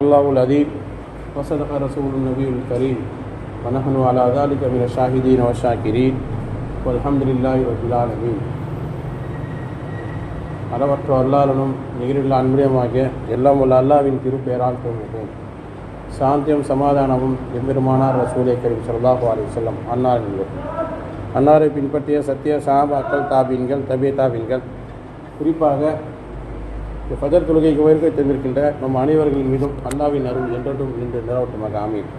الله العظيم وصدق رسول النبي الكريم ونحن على ذلك من الشاهدين والشاكرين والحمد لله رب العالمين அளவற்ற அல்லாலனும் நிகரில் அன்புடையமாகிய எல்லாம் உள்ள அல்லாவின் திருப்பெயரால் தோன்றுகிறேன் சாந்தியம் சமாதானமும் எம்பெருமானார் ரசூலை கரீம் ஸல்லல்லாஹு அலைஹி வஸல்லம் அன்னார் என்பது அன்னாரை பின்பற்றிய சத்திய சாபாக்கள் தாபீன்கள் தபே தாபீன்கள் குறிப்பாக இந்த ஃபஜர் தொழுகைக்கு உயர்கை தந்திருக்கின்ற நம் அனைவர்கள் மீதும் அல்லாவின் அருள் என்றென்றும் இன்று நிலவட்டமாக அமையும்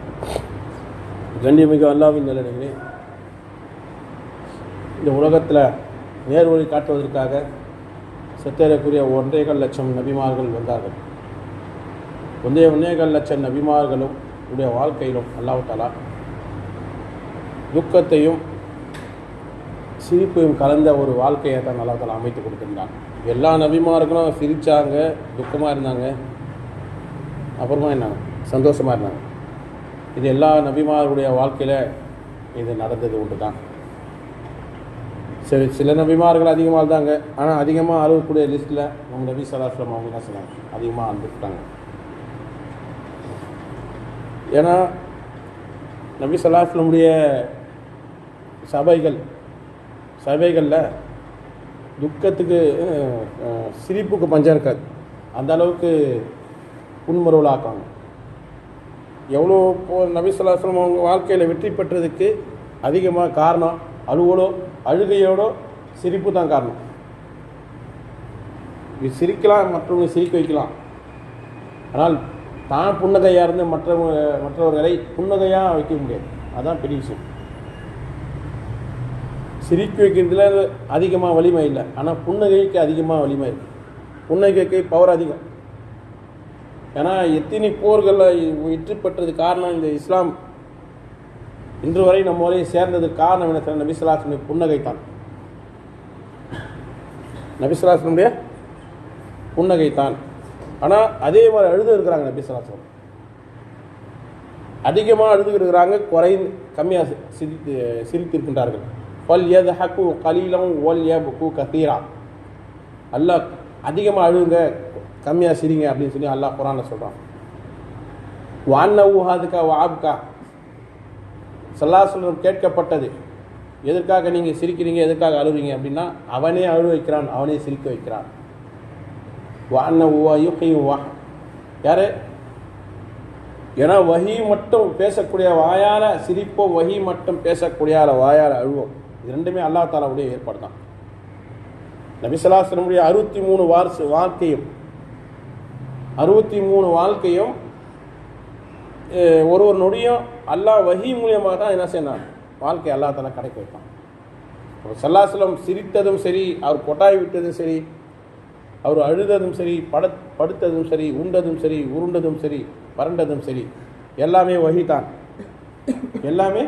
கண்ணியமிகு அல்லாவின் நிலையிலே இந்த உலகத்தில் நேர்வழி காட்டுவதற்காக சத்தேறக்குரிய ஒன்றேகால் லட்சம் நபிமார்கள் வந்தார்கள். ஒன்றே ஒன்னேகால் லட்சம் நபிமார்களும் உடைய வாழ்க்கையிலும் அல்லாஹ் துக்கத்தையும் சிரிப்பையும் கலந்த ஒரு வாழ்க்கையை தான் அல்லா தாலா அமைத்து கொடுத்திருந்தான். எல்லா நபிமார்களும் சிரித்தாங்க துக்கமாக இருந்தாங்க. அப்புறமா என்ன? சந்தோஷமாக இருந்தாங்க. இது எல்லா நபிமாருடைய வாழ்க்கையில் இது நடந்தது உண்டு தான் சரி சில நபிமார்கள் அதிகமாக இருந்தாங்க. ஆனால் அதிகமாக அழுகக்கூடிய லிஸ்ட்டில் நம்ம நபி சலாஸ்லம் அவங்க என்ன சொன்னாங்க? அதிகமாக அழுதுட்டாங்க. ஏன்னா நபி சலாஸ்லமுடைய சபைகள் சபைகளில் துக்கத்துக்கு சிரிப்புக்கு பஞ்சம் இருக்காது. அந்த அளவுக்கு புன்முறுவலாக்காங்க எவ்வளோ இப்போ நபி அவங்க வாழ்க்கையில் வெற்றி பெற்றதுக்கு அதிகமாக காரணம் அழுவலோ அழுகையோடோ சிரிப்பு தான் காரணம். இது சிரிக்கலாம் மற்றவங்க சிரிக்க வைக்கலாம். ஆனால் தான் புன்னகையாக இருந்து மற்றவங்க மற்றவர்களை புன்னகையாக வைக்க முடியாது. அதுதான் பெரிய விஷயம். சிரிக்க வைக்கிறதுல அதிகமாக வலிமை இல்லை. ஆனால் புன்னகைக்கு அதிகமாக வலிமை இருக்குது புன்னகைக்கு பவர் அதிகம். ஏன்னா எத்தனை போர்களில் வெற்றி பெற்றது காரணம் இந்த இஸ்லாம். இன்று வரை நம்ம வரையும் சேர்ந்ததுக்கு காரணம் என்ன சார் நபிசுலாசனுடைய புன்னகை தான். நபிசுலாசனுடைய புன்னகை தான். ஆனால் அதே மாதிரி அழுது இருக்கிறாங்க நபிசுலாசனம் அதிகமாக அழுது இருக்கிறாங்க குறை கம்மியாக சிரித்து சிரித்திருக்கின்றார்கள். பல் எது ஹக்கு கலீலம் ஒல் எபுக்கு கத்தீரா அல்லாஹ் அதிகமாக அழுங்க கம்மியாக சிரிங்க அப்படின்னு சொல்லி அல்லாஹ் குரானில் சொல்கிறான் வான்ன ஊஹாதுக்கா வாப்கா சல்லாசலம் கேட்கப்பட்டது. எதற்காக நீங்கள் சிரிக்கிறீங்க? எதற்காக அழுறீங்க? அப்படின்னா அவனே அழு வைக்கிறான் அவனே சிரிக்க வைக்கிறான். வான்ன ஊவா கையும் வா யாரு? ஏன்னா வஹி மட்டும் பேசக்கூடிய வாயால் சிரிப்போம் வகி மட்டும் பேசக்கூடிய வாயால் அழுவோம் இது ரெண்டுமே அல்லா தாலாவுடைய ஏற்பாடு தான் நபிசலாசனமுடைய அறுபத்தி மூணு வார்ஸ் வாழ்க்கையும் அறுபத்தி மூணு வாழ்க்கையும் ஒரு ஒரு நொடியும் அல்லாஹ் வஹி மூலியமாக தான் என்ன செய்யணும் வாழ்க்கை அல்லா தாலா கிடைக்க வைப்பான். சல்லாசலம் சிரித்ததும் சரி அவர் கொட்டாய் விட்டதும் சரி அவர் அழுததும் சரி பட படுத்ததும் சரி உண்டதும் சரி உருண்டதும் சரி வறண்டதும் சரி எல்லாமே வஹி தான். எல்லாமே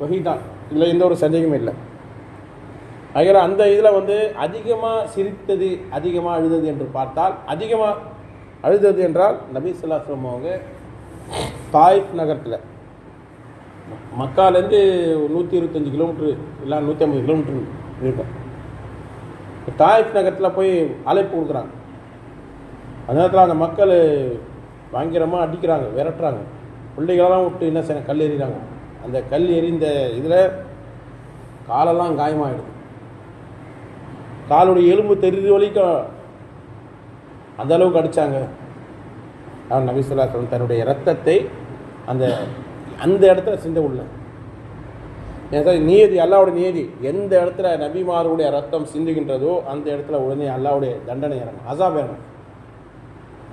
வஹி தான். இதில் எந்த ஒரு சந்தேகமும் இல்லை. ஆகிய அந்த இதில் வந்து அதிகமாக சிரித்தது அதிகமாக அழுதது என்று பார்த்தால் அதிகமாக அழுதது என்றால் நபி சொல்லாஸ்லம் அவங்க தாயிப் நகரத்தில் மக்காலேருந்து நூற்றி இருபத்தஞ்சி கிலோமீட்ரு இல்லை நூற்றி ஐம்பது கிலோமீட்ரு இருக்கும். தாயிப் நகரத்தில் போய் அழைப்பு கொடுக்குறாங்க. அந்த நேரத்தில் அந்த மக்கள் பயங்கரமாக அடிக்கிறாங்க விரட்டுறாங்க. பிள்ளைகளெல்லாம் விட்டு என்ன செய்ய கல் எறிகிறாங்க. அந்த கல் எறிந்த இதில் காலெல்லாம் காயமாகிடுது காலுடைய எலும்பு தெரிஞ்ச வரைக்கும். அந்த அளவுக்கு அடித்தாங்க அவன் நபிசுல்லாசலம் தன்னுடைய ரத்தத்தை அந்த அந்த இடத்துல சிந்த உள்ள. ஏன் நியதி அல்லாவுடைய நியதி எந்த இடத்துல நபிமாருடைய ரத்தம் சிந்துகின்றதோ அந்த இடத்துல உடனே அல்லாவுடைய தண்டனை இறங்கும். அசாப் இறங்கும்.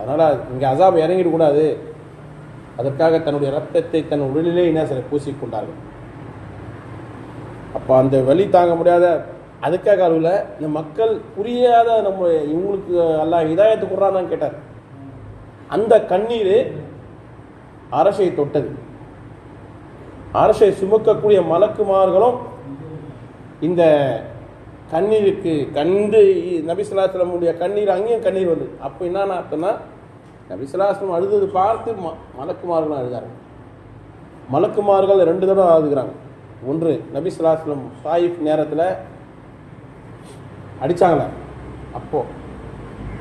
அதனால் இங்கே அசாப் இறங்கிடக்கூடாது. அதற்காக தன்னுடைய ரத்தத்தை தன் உடலிலே என்ன சில பூசிக்கொண்டார்கள். அப்போ அந்த வலி தாங்க முடியாத அதுக்காக அளவில் இந்த மக்கள் புரியாத நம்ம இவங்களுக்கு எல்லாம் இதாயத்து கொடுறான்னு கேட்டார். அந்த கண்ணீர் அரசை தொட்டது. அரசை சுமக்கக்கூடிய மலக்குமார்களும் இந்த கண்ணீருக்கு கண்டு நபிசுலாசலமுடைய கண்ணீர் அங்கேயும் கண்ணீர் வந்தது. அப்போ என்னன்னு அர்த்தம்னா நபிசுலாசலம் அழுதது பார்த்து ம மலக்குமார்கள் அழுதாங்க. மலக்குமார்கள் ரெண்டு தடவை அழுதுகிறாங்க. ஒன்று நபிசுலாஸ்லம் சாயிஃப் நேரத்தில் அடித்தாங்களே அப்போது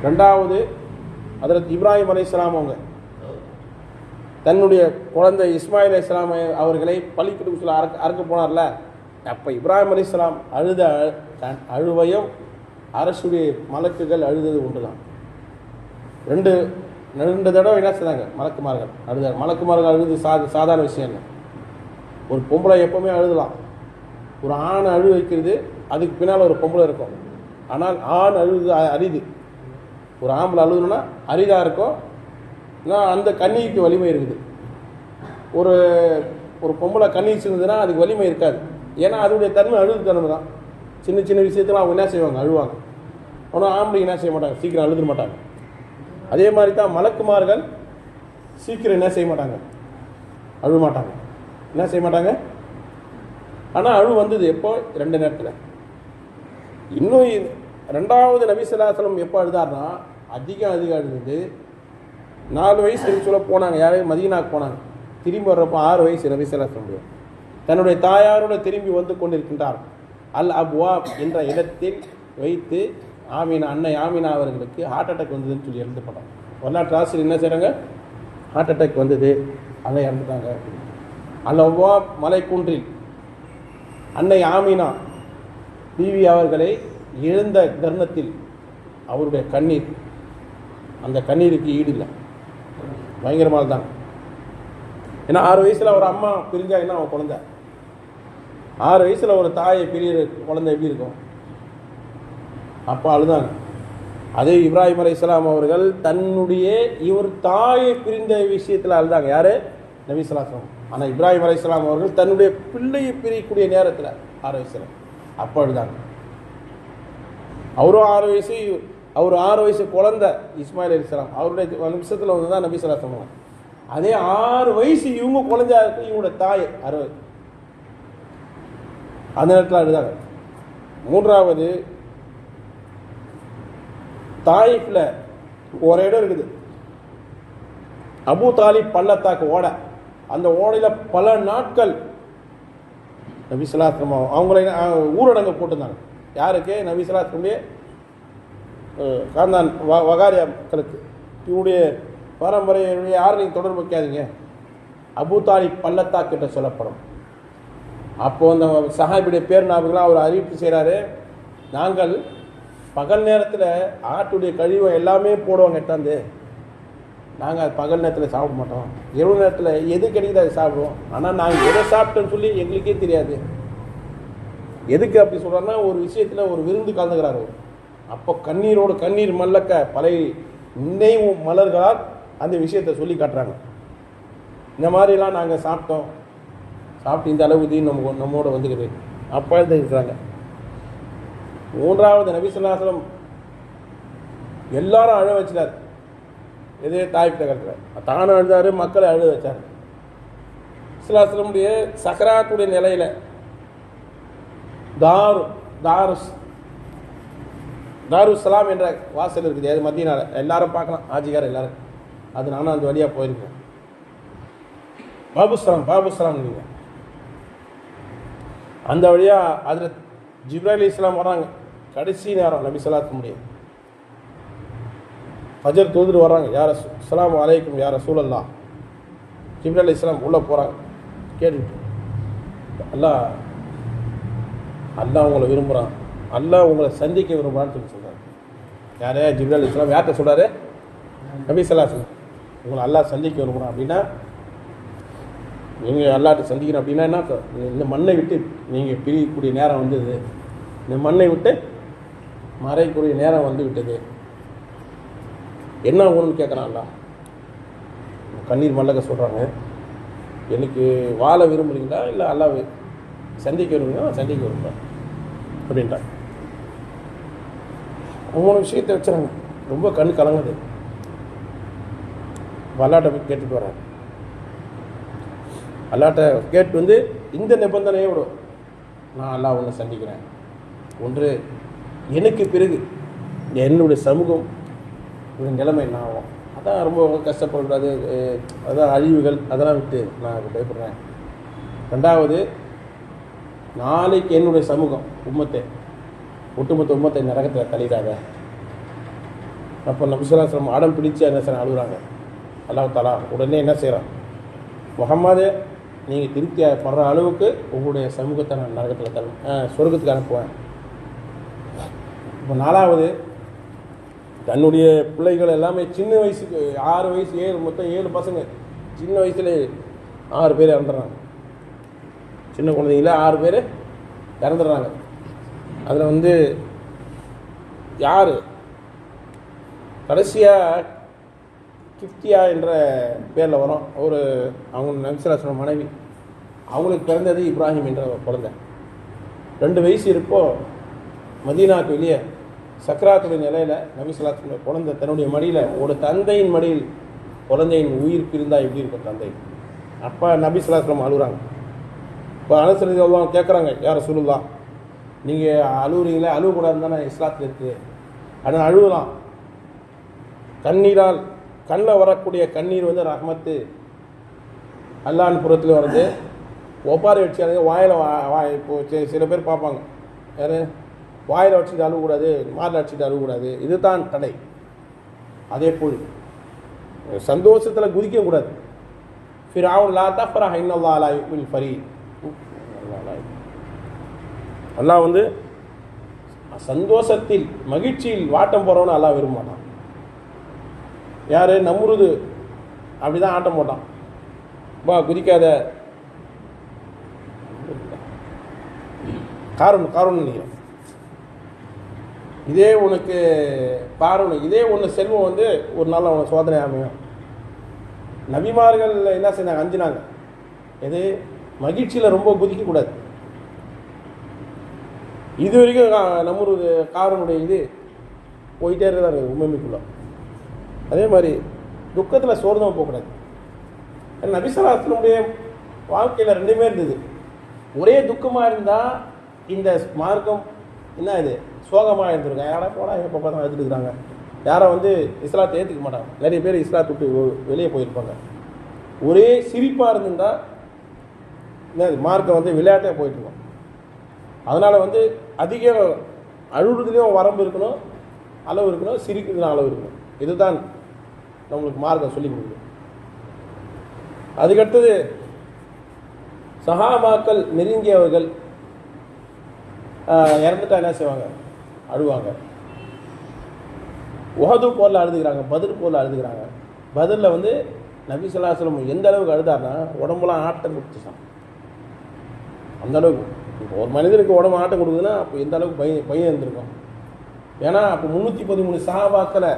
ரெண்டாவது அதில் இப்ராஹிம் அலைஹிஸ்ஸலாம் அவங்க. தன்னுடைய குழந்தை இஸ்மாயில் இஸ்லாம் அவர்களை பள்ளிக்கு சொல்ல அறுக்க அறுக்க போனார்ல. அப்போ இப்ராஹிம் அலி இஸ்லாம் அழுத அழு- அழுவையும் அரசுடைய மலக்குகள் அழுதது ஒன்று தான் ரெண்டு ரெண்டு தடவை என்ன செய்தாங்க மலக்குமார்கள். அழுத மலக்குமார்கள் அழுது சா சாதாரண விஷயம் இல்லை ஒரு பொம்பளை எப்பவுமே அழுதலாம். ஒரு ஆண் அழு வைக்கிறது அதுக்கு பின்னால் ஒரு பொம்பளை இருக்கும். ஆனால் ஆண் அழுது அரிது. ஒரு ஆம்பளை அழுதுனா அரிதாக இருக்கும். ஏன்னா அந்த கண்ணிக்கு வலிமை இருக்குது. ஒரு ஒரு பொம்பளை கண்ணீர் சிந்துதுன்னா அதுக்கு வலிமை இருக்காது. ஏன்னா அதோடைய தன்மை அழுது தன்மை தான். சின்ன சின்ன விஷயத்தில் அவங்க என்ன செய்வாங்க? அழுவாங்க. ஆனால் ஆம்பளை என்ன செய்ய மாட்டாங்க? சீக்கிரம் அழுத மாட்டாங்க. அதே மாதிரி தான் மலக்குமார்கள் சீக்கிரம் என்ன செய்ய மாட்டாங்க? அழுவ மாட்டாங்க. என்ன செய்ய மாட்டாங்க? ஆனால் அழு வந்தது எப்போ? ரெண்டு நேரத்தில். இன்னும் ரெண்டாவது நபிசலாசலம் எப்போ அழுதார்னா அதிகம் அதிகம் அழுது. நாலு வயசு சொல்ல போனாங்க. யாரையும் மதியனாக்கு போனாங்க. திரும்பி வர்றப்போ ஆறு வயசு நபிசலாசலம் தன்னுடைய தாயாரோட திரும்பி வந்து கொண்டிருக்கின்றார் அல் அப்வா என்ற இடத்தில் வைத்து ஆமீனா அன்னை ஆமீனா அவர்களுக்கு ஹார்ட் அட்டாக் வந்ததுன்னு சொல்லி எழுதப்பட்டாங்க வரலாற்று ஆசிரியர் என்ன செய்கிறாங்க ஹார்ட் அட்டாக் வந்தது. அதை இறந்துட்டாங்க. அல்லவா மலைக்குன்றில் அன்னை ஆமினா பிவி அவர்களை எழுந்த தருணத்தில் அவருடைய கண்ணீர் அந்த கண்ணீருக்கு ஈடு இல்லை. பயங்கரமாக தான். ஏன்னா ஆறு வயசில் ஒரு அம்மா பிரிஞ்சாங்கன்னா அவன் குழந்தை? ஆறு வயசில் ஒரு தாயை பிரிய குழந்தை எப்படி இருக்கும்? அப்போ அழுதாங்க. அதே இப்ராஹிம் அலை அவர்கள் தன்னுடைய இவர் தாயை பிரிந்த விஷயத்தில் அழுதாங்க. யாரு? நபி ஸல்லல்லாஹு ஆனால் இப்ராஹிம் அலை அவர்கள் தன்னுடைய பிள்ளையை பிரியக்கூடிய நேரத்தில் ஆறு வயசில் அப்போ அழுதாங்க. அவரும் ஆறு வயசு அவர் ஆறு வயசு குழந்தை இஸ்மாயில் அலிஸ்லாம் அவருடைய நிமிஷத்தில் வந்து தான் நபி ஸல்லல்லாஹு அதே ஆறு வயசு இவங்க குழந்தையா இருக்கு இவங்களோட தாய் அறுபது. அந்த நேரத்தில் அழுதாங்க. மூன்றாவது தாயிஃபில் ஒரு இடம் இருக்குது. அபு தாலிப் பள்ளத்தாக்கு ஓடை. அந்த ஓடையில் பல நாட்கள் நபிசலாஸ்திரம் அவங்கள ஊரடங்கு போட்டிருந்தாங்க. யாருக்கு? நபிசலாஸ்திரமுடைய காந்தான் வ வகாரியா மக்களுக்கு. இவருடைய பரம்பரையுடைய யாரும் நீங்கள் தொடர்பு வைக்காதீங்க. அபுதாலி பள்ளத்தாக்கிட்ட பள்ளத்தாக்கு என்று சொல்லப்படும். அப்போது அந்த சஹாபியுடைய பேர் ஞாபகம் அவர் அறிவிப்பு செய்கிறாரு நாங்கள் பகல் நேரத்தில் ஆட்டுடைய கழிவை எல்லாமே போடுவாங்க எட்டாந்து நாங்கள் பகல் நேரத்தில் சாப்பிட மாட்டோம். இரவு நேரத்தில் எது கிடைக்குதோ அதை சாப்பிடுவோம். ஆனால் நாங்கள் எதை சாப்பிட்டோன்னு சொல்லி எங்களுக்கே தெரியாது. எதுக்கு அப்படி சொல்கிறோன்னா ஒரு விஷயத்தில் ஒரு விருந்து கலந்துக்கிறார் அவர். அப்போ கண்ணீரோடு கண்ணீர் மல்லக்க பழைய நினைவு மலர்களால் அந்த விஷயத்தை சொல்லி காட்டுறாங்க. இந்த மாதிரிலாம் நாங்கள் சாப்பிட்டோம். சாப்பிட்டு இந்த அளவு தீ நம்ம நம்மோட வந்துக்குது. அப்போ எழுதிருக்கிறாங்க மூன்றாவது நபிசுல்லாசலம் எல்லாரும் அழ வச்சினார். எதே தாய்ப்பிட்ட தகரத்தில் தானும் அழுதாரு மக்களை அழுத வச்சார். சிலாசலமுடைய சக்கராத்துடைய நிலையில் தாரு தாருஸ் தாருசலாம் என்ற வாசல் இருக்குது. அது மத்தியனால எல்லாரும் பார்க்கலாம். ஆஜிகார் எல்லாரும். அது நானும் அந்த வழியாக போயிருக்கேன் பாபுஸ்லாம் பாபுஸ்லாம் நீங்கள் அந்த வழியாக அதில் ஜிப்ராஹில் இஸ்லாம் வராங்க கடைசி நேரம் நபி சொல்லாத்து முடியும் ஃபஜர் தூதுட்டு வர்றாங்க. யார சலாம் அலைக்கும் யார சூழல்லா ஜிப்ராஹில் இஸ்லாம் உள்ளே போகிறாங்க கேட்டுட்டு அல்லா அல்லா உங்களை விரும்புகிறான் அல்லா உங்களை சந்திக்க விரும்புகிறான்னு சொல்லி சொல்கிறாங்க யாரே? ஜிப்ராஹில் இஸ்லாம் யார்கிட்ட சொல்கிறாரு நபி சொல்லாஸ் உங்களை அல்லா சந்திக்க விரும்புகிறான் அப்படின்னா நீங்கள் அல்லாட்ட சந்திக்கிறோம் அப்படின்னா என்ன இந்த மண்ணை விட்டு நீங்கள் பிரியக்கூடிய நேரம் வந்தது. இந்த மண்ணை விட்டு மறையக்கூடிய நேரம் வந்து விட்டது. என்ன ஆகணும்னு கேட்குறான் கண்ணீர் மல்லக சொல்கிறாங்க எனக்கு வாழ விரும்புறீங்களா இல்லை அல்லா வி- சந்திக்க விரும்புறீங்களா? சந்திக்க விரும்புகிறேன் அப்படின்ட்டாங்க மூணு விஷயத்தை வச்சுறாங்க ரொம்ப கண் கலங்குது. வல்லாட்ட போய் கேட்டுட்டு வராங்க அல்லாட்ட கேட்டு வந்து இந்த நிபந்தனையோடு நான் அல்லா உன்னை சந்திக்கிறேன். ஒன்று எனக்கு பிறகு என்னுடைய சமூகம் ஒரு நிலைமை என்ன ஆகும்? அதான் ரொம்ப கஷ்டப்படுறது அதான் அழிவுகள் அதெல்லாம் விட்டு நான் பயப்படுறேன். ரெண்டாவது நாளைக்கு என்னுடைய சமூகம் உம்மத்தை ஒட்டுமொத்த உம்மத்தை நரகத்தில் தள்ளிடாத. அப்போ நபிசுலாசலம் ஆடம் பிடிச்சு என்ன செய்ய அழுகுறாங்க. அல்லாஹ் தாலா உடனே என்ன செய்கிறான் முகம்மது நீங்கள் திருப்தி படுற அளவுக்கு உங்களுடைய சமூகத்தை நான் நரகத்தில் தர சொர்க்கத்துக்கு அனுப்புவேன். இப்போ நாலாவது தன்னுடைய பிள்ளைகள் எல்லாமே சின்ன வயசுக்கு ஆறு வயசு ஏழு மொத்தம் ஏழு பசங்க. சின்ன வயசுல ஆறு பேர் இறந்துடுறாங்க. சின்ன குழந்தைங்கள ஆறு பேர் இறந்துடுறாங்க. அதில் வந்து யார்? கடைசியாக கிப்தியா என்ற பேரில் வரும். ஒரு அவங்க நம்சராசன மனைவி. அவங்களுக்கு பிறந்தது இப்ராஹிம் என்ற குழந்தை. ரெண்டு வயசு இருப்போ மதீனாக்கு வெளியே சக்கராத்துடைய நிலையில் நபிசலாசன குழந்தை தன்னுடைய மடியில் ஒரு தந்தையின் மடியில் குழந்தையின் உயிர் பிரிந்தால் எப்படி இருக்கும் தந்தை? அப்போ நபிசலாசனம் அழுகுறாங்க. இப்போ அனுசரித்து எல்லாம் கேட்குறாங்க யார் சொல்லுலாம் நீங்கள் அழுகுறீங்களே அழுகக்கூடாதுன்னு தானே இஸ்லாத்தில் இருக்குது ஆனால் அழுகலாம் கண்ணீரால் கண்ணில் வரக்கூடிய கண்ணீர் வந்து ரஹமத்து. அல்லான் புறத்தில் வருது. ஒப்பாரி வச்சு வாயில் வாய் இப்போ சில பேர் பார்ப்பாங்க. யார்? வாயில் வச்சுட்டு அழுகக்கூடாது மாரில் வச்சுட்டு அழுகக்கூடாது. இதுதான் தடை. அதே போல் சந்தோஷத்தில் குதிக்கக்கூடாது ஃபிர் அவன் லா தஃபரா ஹைனல்லா அலா யுல் ஃபரி அல்லாஹ் வந்து சந்தோஷத்தில் மகிழ்ச்சியில் வாட்டம் போகிறவனு அல்லாஹ் விரும்ப யார்? நம்ருது அப்படி தான் ஆட்டம் போட்டான். வா குதிக்காத. காரணம் காரணம் நினைக்கிறேன். இதே உனக்கு காரணம் இதே ஒன்று செல்வம் வந்து ஒரு நாள் அவனுக்கு சோதனை அமையும். நபிமார்கள் என்ன செய்தாங்க? அஞ்சினாங்க. எது? மகிழ்ச்சியில் ரொம்ப குதிக்கக்கூடாது. இது வரைக்கும் கா- நம்மளுடைய காரனுடைய இது போயிட்டே இருக்கிறாரு உண்மைக்குள்ள அதே மாதிரி துக்கத்தில் சோர்ந்தவன் போகக்கூடாது நபிசராசனுடைய வாழ்க்கையில் ரெண்டுமே இருந்தது. ஒரே துக்கமாக இருந்தால் இந்த மார்க்கம் என்ன இது? சோகமாக இருந்திருக்காங்க யாரா போனா எப்போ பார்த்தா எடுத்துருக்குறாங்க யாரை வந்து இஸ்லாத்தை ஏற்றுக்க மாட்டாங்க. நிறைய பேர் இஸ்லாத்தை விட்டு வெளியே போயிருப்பாங்க. ஒரே சிரிப்பாக இருந்திருந்தால் என்ன இது, மார்க்கம் வந்து விளையாட்டே போயிட்டுருக்கோம் அதனால் வந்து அதிக அழுகுறதுலேயும் வரம்பு இருக்கணும் அளவு இருக்கணும் சிரிக்கிறதுல அளவு இருக்கணும். இதுதான் நம்மளுக்கு மார்க்கம் சொல்லி கொடுக்குது. அதுக்கடுத்தது சஹாபாக்கள் நெருங்கியவர்கள் இறந்துட்டா என்ன செய்வாங்க? அழுவாங்க. உஹது போரில் அழுதுகிறாங்க பதில் போரில் அழுதுகிறாங்க. பதிலில் வந்து நபி சொல்லாஸ்லம் எந்த அளவுக்கு அழுதார்னா உடம்புலாம் ஆட்டம் கொடுத்துச்சான் அந்த அளவுக்கு. இப்போ ஒரு மனிதனுக்கு உடம்பு ஆட்டம் கொடுக்குதுன்னா அப்போ எந்த அளவுக்கு பையன் பையன் இருந்திருக்கும்? ஏன்னா அப்போ முந்நூற்றி பதிமூணு சஹாபாக்களை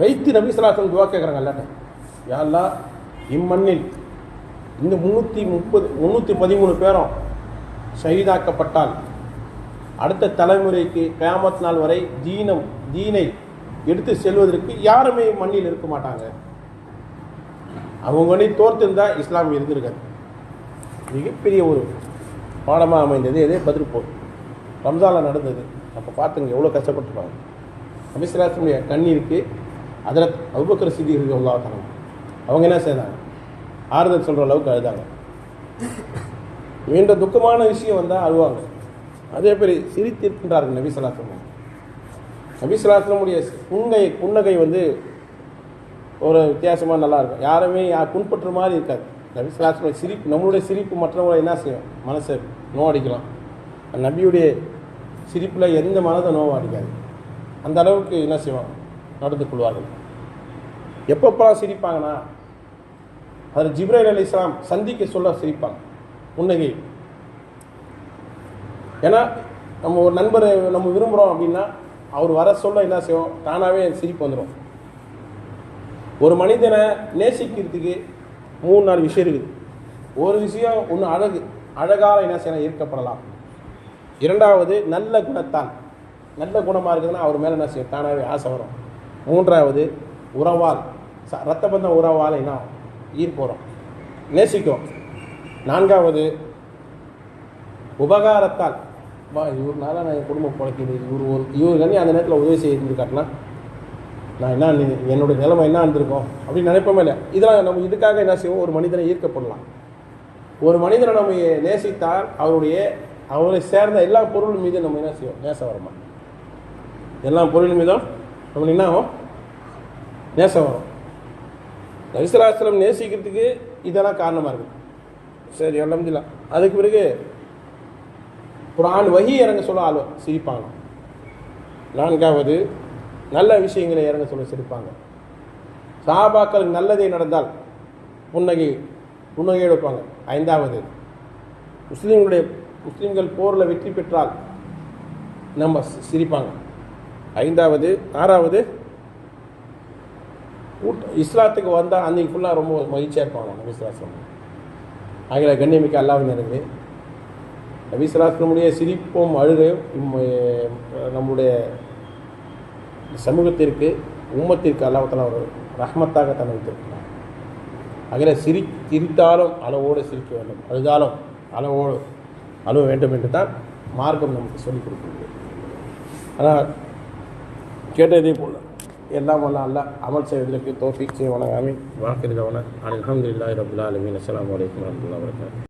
வைத்து நபி சொல்லாஸ்லம் துவா கேட்குறாங்க எல்லாட்ட யாரெல்லாம் இம்மண்ணில் இந்த முந்நூற்றி முப்பது முந்நூற்றி பதிமூணு பேரும் ஷஹீதாக்கப்பட்டால் அடுத்த தலைமுறைக்கு கேமத் நாள் வரை தீனம் தீனை எடுத்து செல்வதற்கு யாருமே மண்ணில் இருக்க மாட்டாங்க. அவங்க நீ தோர்த்திருந்தா இஸ்லாம் இருந்திருக்காது. மிகப்பெரிய ஒரு பாடமாக அமைந்தது. எதே பதில் போர் ரம்ஜானில் நடந்தது. அப்போ பார்த்துங்க எவ்வளோ கஷ்டப்பட்டுருப்பாங்க. அபிஸ்லாசனுடைய கண்ணீருக்கு அதில் அபுபக்கர் சித்திகளுக்கு உள்ளா தரணும் அவங்க என்ன செய்தாங்க? ஆறுதல் சொல்கிற அளவுக்கு அழுதாங்க. மீண்டும் துக்கமான விஷயம் வந்தால் அழுவாங்க. அதே மாதிரி சிரித்திருக்கின்றார்கள் நபிசலாசனம் நபிசலாசனமுடைய புன்னகை புன்னகை வந்து ஒரு வித்தியாசமாக நல்லா இருக்கும். யாருமே யா- புண்பற்ற மாதிரி இருக்காது. நபிசலாசனுடைய சிரிப்பு நம்மளுடைய சிரிப்பு மற்றவங்களை என்ன செய்யும்? மனசை நோவடிக்கலாம். நபியுடைய சிரிப்பில் எந்த மனதை நோவடிக்காது. அந்த அளவுக்கு என்ன செய்வாங்க? நடந்து கொள்வார்கள். எப்பப்பெல்லாம் சிரிப்பாங்கன்னா? அதில் ஜிப்ரைல் அலி இஸ்லாம் சந்திக்க சொல்ல சிரிப்பாங்க. புன்னகை ஏன்னா நம்ம ஒரு நண்பர் நம்ம விரும்புகிறோம் அப்படின்னா அவர் வர சொல்ல என்ன செய்வோம் தானாகவே சிரிப்பு வந்துடும் ஒரு மனிதனை நேசிக்கிறதுக்கு மூணு நாலு விஷயம் இருக்குது. ஒரு விஷயம் ஒன்று அழகு. அழகால் என்ன செய்யலாம்? ஈர்க்கப்படலாம் இரண்டாவது நல்ல குணத்தான். நல்ல குணமாக இருக்குதுன்னா அவர் மேலே என்ன செய்யும்? தானாகவே ஆசை வரும். மூன்றாவது உறவால் ச ரத்த பந்த உறவால் நாம் ஈர்ப்போகிறோம் நேசிக்கும் நான்காவது உபகாரத்தால் வா இவர்னால நான் என் குடும்பம் பிழைக்கிது. இவர் ஒரு இவர் கண்ணி அந்த நேரத்தில் உதவி செய்திருக்காட்டினா நான் என்ன என்னுடைய நிலைமை என்ன இருந்திருக்கோம் அப்படின்னு நினைப்போமே இல்லை. இதெல்லாம் நம்ம இதுக்காக என்ன செய்வோம்? ஒரு மனிதனை ஈர்க்கப்படலாம். ஒரு மனிதனை நம்ம நேசித்தால் அவருடைய அவரை சேர்ந்த எல்லா பொருள் மீதும் நம்ம என்ன செய்வோம்? நேச வருமா? எல்லா பொருள் மீதும் நம்ம என்ன ஆகும்? நேசம் வரும். நபிசுல்லாஸ்லம் நேசிக்கிறதுக்கு இதெல்லாம் காரணமாக இருக்குது சரி அலமதுல்லா அதுக்கு பிறகு குரான் வகி இறங்க சொல்ல ஆளு சிரிப்பாங்க. நான்காவது நல்ல விஷயங்களை இறங்க சொல்ல சிரிப்பாங்க. சாபாக்களுக்கு நல்லதே நடந்தால் புன்னகை புன்னகை எடுப்பாங்க ஐந்தாவது முஸ்லீம்களுடைய முஸ்லீம்கள் போரில் வெற்றி பெற்றால் நம்ம சி- சிரிப்பாங்க. ஐந்தாவது ஆறாவது. இஸ்லாத்துக்கு வந்தால் அன்றைக்கி ஃபுல்லாக ரொம்ப மகிழ்ச்சியாக இருப்பாங்க நபி இஸ்லாஸ்லம் ஆகிய கண்ணியமிக்க அல்லாவின் நபி இஸ்லாஸ்லமுடைய சிரிப்பும் அழுகையும் நம்முடைய சமூகத்திற்கு உம்மத்திற்கு அல்லாஹால ஒரு ரஹ்மத்தாக தன்னை வைத்திருக்கிறார். அகில சிரி சிரித்தாலும் அளவோடு சிரிக்க வேண்டும். அழுதாலும் அளவோடு அழுவ வேண்டும் என்று தான் மார்க்கம் நமக்கு சொல்லிக் கொடுக்கிறது. ஆனால் கேட்டதே போல. எல்லாம் வல்ல அல்ல அமல் செய்வதற்கு தோஃபிக் செய்வன ஆமீன். வாக்கிருந்தவன அலமதுல்லாஹி ரபுல்லா அலமீன் அஸ்லாம் வலைக்கம் வரமத்துல வரகாத்து